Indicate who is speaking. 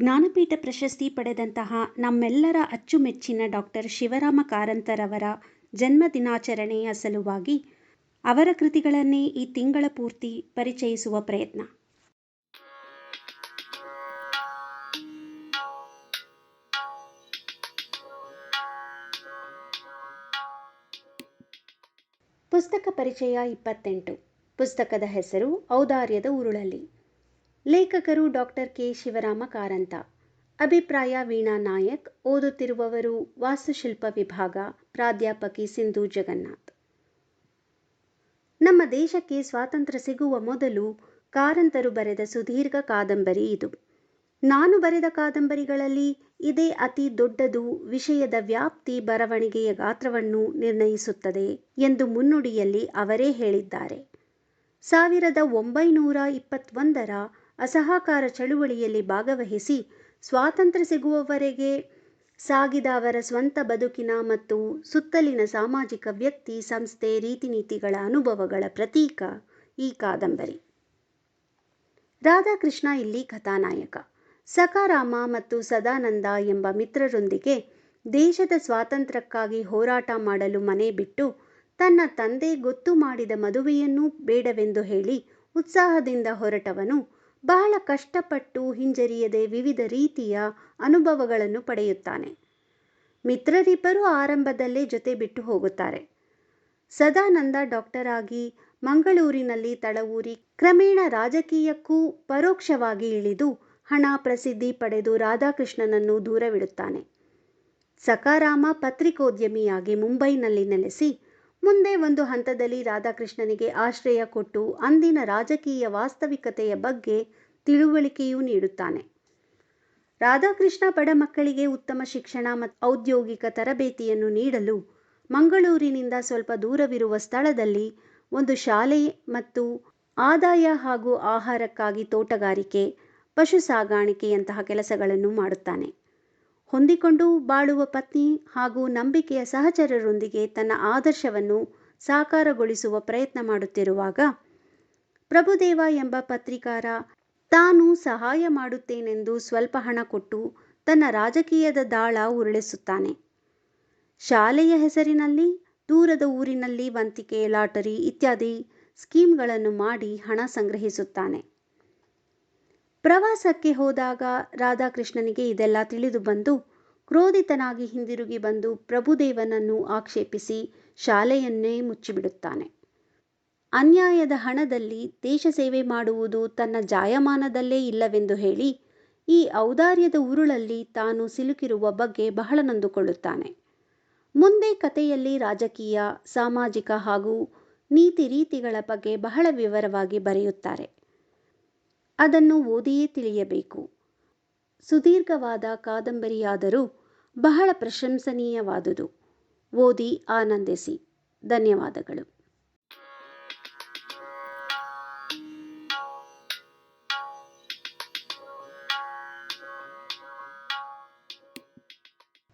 Speaker 1: ಜ್ಞಾನಪೀಠ ಪ್ರಶಸ್ತಿ ಪಡೆದಂತಹ ನಮ್ಮೆಲ್ಲರ ಅಚ್ಚುಮೆಚ್ಚಿನ ಡಾಕ್ಟರ್ ಶಿವರಾಮ ಕಾರಂತರವರ ಜನ್ಮ ದಿನಾಚರಣೆಯ ಸಲುವಾಗಿ ಅವರ ಕೃತಿಗಳನ್ನೇ ಈ ತಿಂಗಳ ಪೂರ್ತಿ ಪರಿಚಯಿಸುವ ಪ್ರಯತ್ನ. ಪುಸ್ತಕ ಪರಿಚಯ ಇಪ್ಪತ್ತೆಂಟು. ಪುಸ್ತಕದ ಹೆಸರು ಔದಾರ್ಯದ ಉರುಳಲ್ಲಿ. ಲೇಖಕರು ಡಾಕ್ಟರ್ ಕೆ ಶಿವರಾಮ ಕಾರಂತ. ಅಭಿಪ್ರಾಯ ವೀಣಾ ನಾಯಕ್. ಓದುತ್ತಿರುವವರು ವಾಸ್ತುಶಿಲ್ಪ ವಿಭಾಗ. ಪ್ರಾಧ್ಯಾಪಕಿ ಸಿಂಧು ಜಗನ್ನಾಥ್. ನಮ್ಮ ದೇಶಕ್ಕೆ ಸ್ವಾತಂತ್ರ್ಯ ಸಿಗುವ ಮೊದಲು ಕಾರಂತರು ಬರೆದ ಸುದೀರ್ಘ ಕಾದಂಬರಿ ಇದು. ನಾನು ಬರೆದ ಕಾದಂಬರಿಗಳಲ್ಲಿ ಇದೇ ಅತಿ ದೊಡ್ಡದು ವಿಷಯದ ವ್ಯಾಪ್ತಿ ಬರವಣಿಗೆಯ ಗಾತ್ರವನ್ನು ನಿರ್ಣಯಿಸುತ್ತದೆ ಎಂದು ಮುನ್ನುಡಿಯಲ್ಲಿ ಅವರೇ ಹೇಳಿದ್ದಾರೆ. ಸಾವಿರದ ಒಂಬೈನೂರ ಇಪ್ಪತ್ತೊಂದರ ಅಸಹಕಾರ ಚಳುವಳಿಯಲ್ಲಿ ಭಾಗವಹಿಸಿ ಸ್ವಾತಂತ್ರ್ಯ ಸಿಗುವವರೆಗೆ ಸಾಗಿದ ಅವರ ಸ್ವಂತ ಬದುಕಿನ ಮತ್ತು ಸುತ್ತಲಿನ ಸಾಮಾಜಿಕ ವ್ಯಕ್ತಿ, ಸಂಸ್ಥೆ, ರೀತಿನೀತಿಗಳ ಅನುಭವಗಳ ಪ್ರತೀಕ ಈ ಕಾದಂಬರಿ. ರಾಧಾಕೃಷ್ಣ ಇಲ್ಲಿ ಕಥಾನಾಯಕ. ಸಕಾರಾಮ ಮತ್ತು ಸದಾನಂದ ಎಂಬ ಮಿತ್ರರೊಂದಿಗೆ ದೇಶದ ಸ್ವಾತಂತ್ರ್ಯಕ್ಕಾಗಿ ಹೋರಾಟ ಮಾಡಲು ಮನೆ ಬಿಟ್ಟು ತನ್ನ ತಂದೆ ಗೊತ್ತು ಮಾಡಿದ ಮದುವೆಯನ್ನೂ ಬೇಡವೆಂದು ಹೇಳಿ ಉತ್ಸಾಹದಿಂದ ಹೊರಟವನು ಬಹಳ ಕಷ್ಟಪಟ್ಟು ಹಿಂಜರಿಯದೆ ವಿವಿಧ ರೀತಿಯ ಅನುಭವಗಳನ್ನು ಪಡೆಯುತ್ತಾನೆ. ಮಿತ್ರರಿಬ್ಬರೂ ಆರಂಭದಲ್ಲೇ ಜೊತೆ ಬಿಟ್ಟು ಹೋಗುತ್ತಾರೆ. ಸದಾನಂದ ಡಾಕ್ಟರ್ ಆಗಿ ಮಂಗಳೂರಿನಲ್ಲಿ ತಳವೂರಿ ಕ್ರಮೇಣ ರಾಜಕೀಯಕ್ಕೂ ಪರೋಕ್ಷವಾಗಿ ಇಳಿದು ಹಣ ಪ್ರಸಿದ್ಧಿ ಪಡೆದು ರಾಧಾಕೃಷ್ಣನನ್ನು ದೂರವಿಡುತ್ತಾನೆ. ಸಕಾರಾಮ ಪತ್ರಿಕೋದ್ಯಮಿಯಾಗಿ ಮುಂಬೈನಲ್ಲಿ ನೆಲೆಸಿ ಮುಂದೆ ಒಂದು ಹಂತದಲ್ಲಿ ರಾಧಾಕೃಷ್ಣನಿಗೆ ಆಶ್ರಯ ಕೊಟ್ಟು ಅಂದಿನ ರಾಜಕೀಯ ವಾಸ್ತವಿಕತೆಯ ಬಗ್ಗೆ ತಿಳುವಳಿಕೆಯೂ ನೀಡುತ್ತಾನೆ. ರಾಧಾಕೃಷ್ಣ ಬಡ ಮಕ್ಕಳಿಗೆ ಉತ್ತಮ ಶಿಕ್ಷಣ ಮತ್ತು ಔದ್ಯೋಗಿಕ ತರಬೇತಿಯನ್ನು ನೀಡಲು ಮಂಗಳೂರಿನಿಂದ ಸ್ವಲ್ಪ ದೂರವಿರುವ ಸ್ಥಳದಲ್ಲಿ ಒಂದು ಶಾಲೆ ಮತ್ತು ಆದಾಯ ಹಾಗೂ ಆಹಾರಕ್ಕಾಗಿ ತೋಟಗಾರಿಕೆ, ಪಶು ಸಾಗಾಣಿಕೆಯಂತಹ ಕೆಲಸಗಳನ್ನು ಮಾಡುತ್ತಾನೆ. ಹೊಂದಿಕೊಂಡು ಬಾಳುವ ಪತ್ನಿ ಹಾಗೂ ನಂಬಿಕೆಯ ಸಹಚರರೊಂದಿಗೆ ತನ್ನ ಆದರ್ಶವನ್ನು ಸಾಕಾರಗೊಳಿಸುವ ಪ್ರಯತ್ನ ಮಾಡುತ್ತಿರುವಾಗ, ಪ್ರಭುದೇವ ಎಂಬ ಪತ್ರಿಕಾರ, ತಾನು ಸಹಾಯ ಮಾಡುತ್ತೇನೆಂದು ಸ್ವಲ್ಪ ಹಣ ಕೊಟ್ಟು ತನ್ನ ರಾಜಕೀಯದ ದಾಳ ಉರುಳಿಸುತ್ತಾನೆ. ಶಾಲೆಯ ಹೆಸರಿನಲ್ಲಿ, ದೂರದ ಊರಿನಲ್ಲಿ ವಂತಿಕೆ ಲಾಟರಿ ಇತ್ಯಾದಿ ಸ್ಕೀಮ್ಗಳನ್ನು ಮಾಡಿ ಹಣ ಸಂಗ್ರಹಿಸುತ್ತಾನೆ. ಪ್ರವಾಸಕ್ಕೆ ಹೋದಾಗ ರಾಧಾಕೃಷ್ಣನಿಗೆ ಇದೆಲ್ಲ ತಿಳಿದು ಬಂದು, ಕ್ರೋಧಿತನಾಗಿ ಹಿಂದಿರುಗಿ ಬಂದು ಪ್ರಭುದೇವನನ್ನು ಆಕ್ಷೇಪಿಸಿ ಶಾಲೆಯನ್ನೇ ಮುಚ್ಚಿಬಿಡುತ್ತಾನೆ. ಅನ್ಯಾಯದ ಹಣದಲ್ಲಿ ದೇಶ ಸೇವೆ ಮಾಡುವುದು ತನ್ನ ಜಾಯಮಾನದಲ್ಲೇ ಇಲ್ಲವೆಂದು ಹೇಳಿ, ಈ ಔದಾರ್ಯದ ಉರುಳಲ್ಲಿ ತಾನು ಸಿಲುಕಿರುವ ಬಗ್ಗೆ ಬಹಳ ನೊಂದುಕೊಳ್ಳುತ್ತಾನೆ. ಮುಂದೆ ಕಥೆಯಲ್ಲಿ ರಾಜಕೀಯ, ಸಾಮಾಜಿಕ ಹಾಗೂ ನೀತಿ ರೀತಿಗಳ ಬಗ್ಗೆ ಬಹಳ ವಿವರವಾಗಿ ಬರೆಯುತ್ತಾರೆ. ಅದನ್ನು ಓದಿಯೇ ತಿಳಿಯಬೇಕು. ಸುದೀರ್ಘವಾದ ಕಾದಂಬರಿಯಾದರೂ ಬಹಳ ಪ್ರಶಂಸನೀಯವಾದುದು. ಓದಿ ಆನಂದಿಸಿ. ಧನ್ಯವಾದಗಳು.